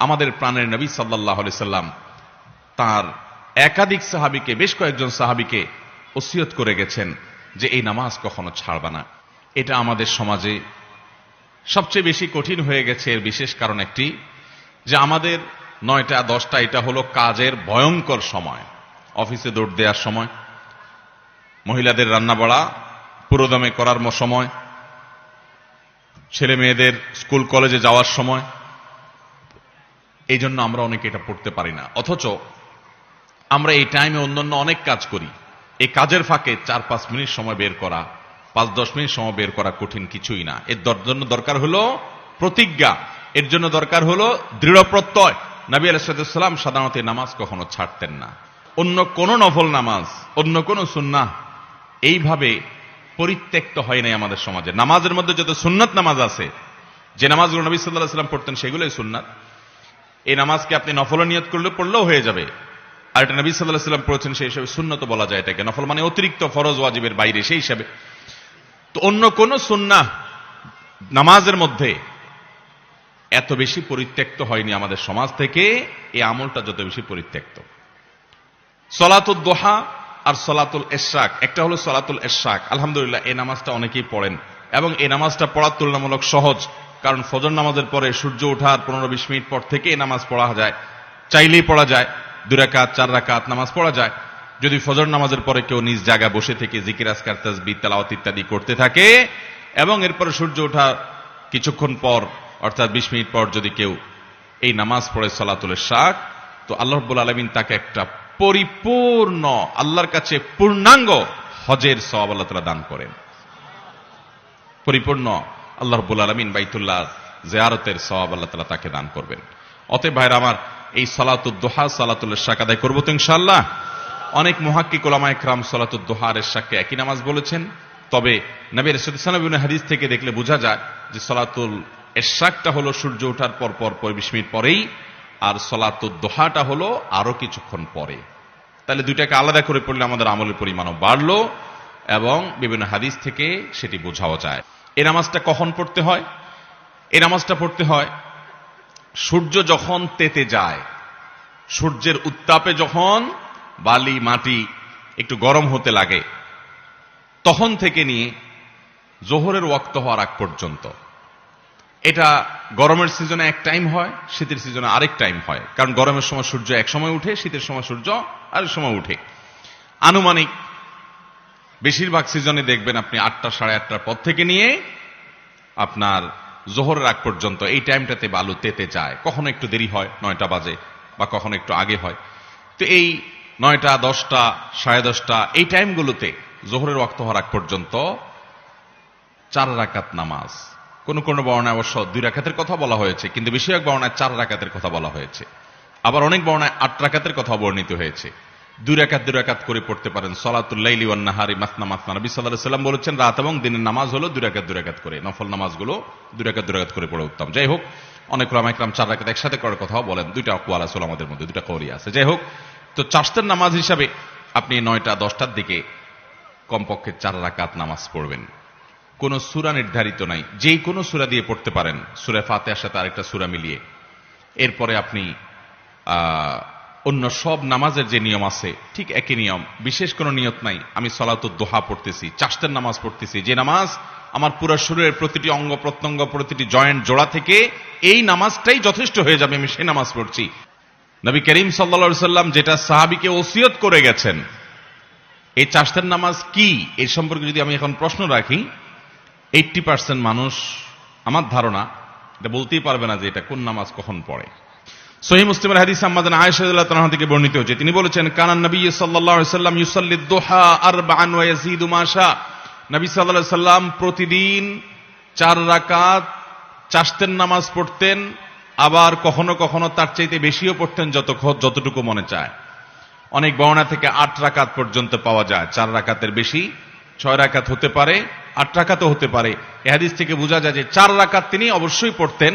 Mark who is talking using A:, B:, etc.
A: আমাদের প্রাণের নবী সাল্লাহ সাল্লাম তার একাধিক সাহাবিকে, বেশ কয়েকজন সাহাবিকে ওসিয়ত করে গেছেন যে এই নামাজ কখনো ছাড়বা না। এটা আমাদের সমাজে সবচেয়ে বেশি কঠিন হয়ে গেছে। এর বিশেষ কারণ একটি যে আমাদের নয়টা, দশটা, এটা হলো কাজের ভয়ঙ্কর সময়। অফিসে দৌড় দেওয়ার সময়, মহিলাদের রান্না বাড়া, পুরোদমে করার সময়, ছেলে মেয়েদের স্কুল, কলেজে যাওয়ার সময় এই জন্য আমরা অনেকে এটা পড়তে পারি না। অথচ আমরা এই টাইমে অন্যান্য অনেক কাজ করি। এই কাজের ফাঁকে চার পাঁচ মিনিট সময় বের করা, পাঁচ দশ মিনিট সময় বের করা কঠিন কিছুই না। এর জন্য দরকার হলো প্রতিজ্ঞা। এর জন্য দরকার হলো দৃঢ় প্রত্যয়। নবী আলাইসালাম সাধারণত নামাজ কখনো ছাড়তেন না। অন্য কোন নফল নামাজ, অন্য কোন সুন্নাহ এইভাবে পরিত্যক্ত হয় নাই আমাদের সমাজে। নামাজের মধ্যে যত সুন্নাত নামাজ আছে, যে নামাজগুলো নবী সাল্লাহ সাল্লাম পড়তেন সেগুলোই সুন্নাত। এই নামাজকে আপনি নফল নিয়ত করলে পড়লেও হয়ে যাবে। আর এটা নবী সাল্লাহ সাল্লাম পড়েছেন সেই হিসাবে সুন্নত বলা যায় এটাকে। নফল মানে অতিরিক্ত ফরজ ওয়াজিবের বাইরে সেই হিসাবে। তো অন্য কোন সুন্নাহ নামাজের মধ্যে এত বেশি পরিত্যক্ত হয়নি আমাদের সমাজ থেকে, এই আমলটা যত বেশি পরিত্যক্ত। সলাতুল দোহা আর সলাতুল এশাক একটা হলো সলাতুল এশাক আলহামদুলিল্লাহ, এই নামাজটা অনেকেই পড়েন। এবং এই নামাজটা পড়ার তুলনামূলক সহজ। কারণ ফজর নামাজের পরে সূর্য ওঠার পনেরো বিশ মিনিট পর থেকে নামাজ পড়া যায়। চাইলেই পড়া যায়। দু রাকাত, চার রাকাত নামাজ পড়া যায়। যদি ফজর নামাজের পরে কেউ নিজ জায়গায় বসে থেকে জিকির আসকার তাসবি তেলাওয়াত ইত্যাদি করতে থাকে এবং এরপরে সূর্য ওঠা কিছুক্ষণ পর, অর্থাৎ বিশ মিনিট পর যদি কেউ এই নামাজ পড়ে সলাতুল শাক, তো আল্লাহ রব্বুল আলমিন তাকে একটা পরিপূর্ণ, আল্লাহর কাছে পূর্ণাঙ্গ হজের সওয়াব আল্লাহ তালা দান করেন। পরিপূর্ণ আল্লাহ রব্বুল আলমিন বাইতুল্লাহ জিয়ারতের সওয়াব আল্লাহ তালা তাকে দান করবেন। অতএব ভাইরা আমার, এই সালাতুদ্দোহা সালাতুল শাক আদায় করব তো ইনশাআল্লাহ? অনেক মহাক্কিক ওলামা একরাম সালাতুদ্দোহার শাককে একই নামাজ বলেছেন। তবে নবী রসুল হাদিস থেকে দেখলে বোঝা যায় যে সলাতুল এশাকটা হলো সূর্য ওঠার পর পর পর বিশ মিনিট পরেই, আর সলাতুদ্দোহাটা হলো আরও কিছুক্ষণ পরে। তাহলে দুইটাকে আলাদা করে পড়লে আমাদের আমলের পরিমাণও বাড়লো এবং বিভিন্ন হাদিস থেকে সেটি বোঝাও যায়। এই নামাজটা কখন পড়তে হয়? এই নামাজটা পড়তে হয় সূর্য যখন তেতে যায়, সূর্যের উত্তাপে যখন বালি, মাটি একটু গরম হতে লাগে, তখন থেকে নিয়ে জোহরের ওয়াক্ত হওয়ার আগ পর্যন্ত। এটা গরমের সিজনে এক টাইম হয়, শীতের সিজনে আরেক টাইম হয়। কারণ গরমের সময় সূর্য এক সময় উঠে, শীতের সময় সূর্য আরেক সময় উঠে। আনুমানিক বেশিরভাগ সিজনে দেখবেন আপনি আটটা, সাড়ে আটটার পর থেকে নিয়ে আপনার জোহরের আগ পর্যন্ত এই টাইমটাতে বালু তেতে যায়। কখনো একটু দেরি হয়, নয়টা বাজে, বা কখনো একটু আগে হয়। তো এই নয়টা, দশটা, সাড়ে দশটা, এই টাইমগুলোতে জোহরের ওয়াক্ত হওয়ার আগ পর্যন্ত চার রাকাত নামাজ। কোন কোন বর্ণায় অবশ্য দুই রাকাতের কথা বলা হয়েছে, কিন্তু বেশিরভাগ বর্ণায় চার রাকাতের কথা বলা হয়েছে। আবার অনেক বর্ণায় আট রাকাতের কথা বর্ণিত হয়েছে। দুই রাকাত দুই রাকাত করে পড়তে পারেন। সলাতুল্লাইলি ওয়ান্নাহারি মাসনা মাসনা। নবী সাল্লাহ সাল্লাম বলেছেন, রাত এবং দিনের নামাজ হলো দুই রাকাত দুই রাকাত করে। নফল নামাজগুলো দুই রাকাত দুই রাকাত করে পড়ে উত্তম। যাই হোক, অনেক রামাইকরাম চার রাকাত একসাথে করার কথাও বলেন। দুইটা কোয়াল আছে আমাদের মধ্যে দুটা কৌরি আছে। যাই হোক, তো চাষতের নামাজ হিসাবে আপনি নয়টা, দশটার দিকে কমপক্ষে চার রাকাত নামাজ পড়বেন। কোন সুরা নির্ধারিত নাই। যেই কোনো সুরা দিয়ে পড়তে পারেন। সুরা ফাতেহার সাথে আরেকটা সুরা মিলিয়ে। এরপরে আপনি অন্য সব নামাজের যে নিয়ম আছে, ঠিক একই নিয়ম। বিশেষ কোনো নিয়ত নাই। আমি সলাতুর দোহা পড়তেছি চাষতের নামাজ পড়তেছি। যে নামাজ আমার পুরো শরীরের প্রতিটি অঙ্গ, প্রত্যঙ্গ, প্রতিটি জয়েন্ট জোড়া থেকে এই নামাজটাই যথেষ্ট হয়ে যাবে, আমি সে নামাজ পড়ছি। নবী করিম সাল্লা সাল্লাম যেটা সাহাবিকে ওসিয়ত করে গেছেন, এই চাষতের নামাজ কি? এর সম্পর্কে যদি আমি এখন প্রশ্ন রাখি এইটটি পার্সেন্ট মানুষ, আমার ধারণা, এটা বলতেই পারবে না যে এটা কোন নামাজ কখন পড়ে। সহি মুসলিমের হাদিস আম্মাদান আয়েশাদুল্লাহ তাআলা থেকে বর্ণিত হয়েছে তিনি বলেছেন কানান নবী আলাইহি সাল্লাম ইউসাল্লি দোহা আরবাআন ওয়া ইয়াজিদু মা নবী আলাইহি সাল্লাম প্রতিদিন চার রাকাত চাষতের নামাজ পড়তেন, আবার কখনো কখনো তার চাইতে বেশিও পড়তেন যত যতটুকু মনে চায়। অনেক বর্ণা থেকে আট রাকাত পর্যন্ত পাওয়া যায়, চার রাকাতের বেশি, ছয় রাকাত হতে পারে, আট রাকাতও হতে পারে। এ হাদিস থেকে বোঝা যায় যে চার রাকাত তিনি অবশ্যই পড়তেন।